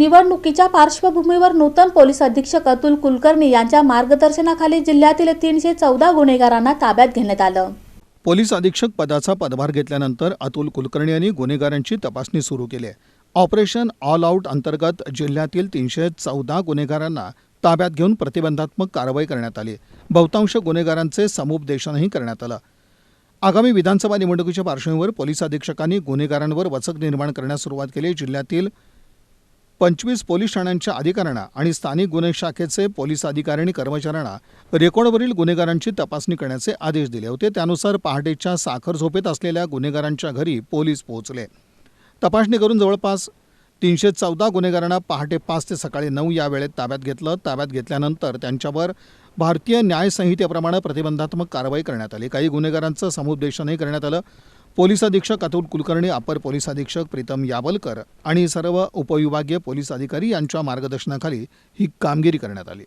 निवडणुकीच्या पार्श्वभूमीवर नूतन पोलीस अधीक्षक अतुल कुलकर्णी यांच्या मार्गदर्शनाखाली जिल्ह्यातील तीनशे चौदा गुन्हेगारांना ताब्यात घेण्यात आलं. पोलीस अधीक्षक पदाचा पदभार घेतल्यानंतर अतुल कुलकर्णी यांनी गुन्हेगारांची तपासणी सुरू केली. आहे ऑपरेशन ऑल आऊट अंतर्गत जिल्ह्यातील तीनशे चौदा गुन्हेगारांना ताब्यात घेऊन प्रतिबंधात्मक कारवाई करण्यात आली. बहुतांश गुन्हेगारांचे समुपदेशनही करण्यात आलं. आगामी विधानसभा निवडणुकीच्या पार्श्वभूमीवर पोलीस अधीक्षकांनी गुन्हेगारांवर वचक निर्माण करण्यास सुरुवात केली. जिल्ह्यातील पंचवीस पोलीस ठाण्यांच्या अधिकाऱ्यांना आणि स्थानिक गुन्हे शाखेचे पोलीस अधिकारी आणि कर्मचाऱ्यांना रेकॉर्डवरील गुन्हेगारांची तपासणी करण्याचे आदेश दिले होते. त्यानुसार पहाटेच्या साखर झोपेत असलेल्या गुन्हेगारांच्या घरी पोलीस पोहोचले. तपासणी करून जवळपास तीनशे चौदा गुन्हेगारांना पहाटे पाच ते सकाळी नऊ या वेळेत ताब्यात घेतलं. ताब्यात घेतल्यानंतर त्यांच्यावर भारतीय न्यायसंहितेप्रमाणे प्रतिबंधात्मक कारवाई करण्यात आली. काही गुन्हेगारांचं समुपदेशनही करण्यात आलं. पोलीस अधीक्षक अतुल कुलकर्णी अपर पोलीस अधीक्षक प्रीतम यावलकर आणि सर्व उपविभागीय पोलीस अधिकारी यांच्या मार्गदर्शनाखाली ही कामगिरी करण्यात आली.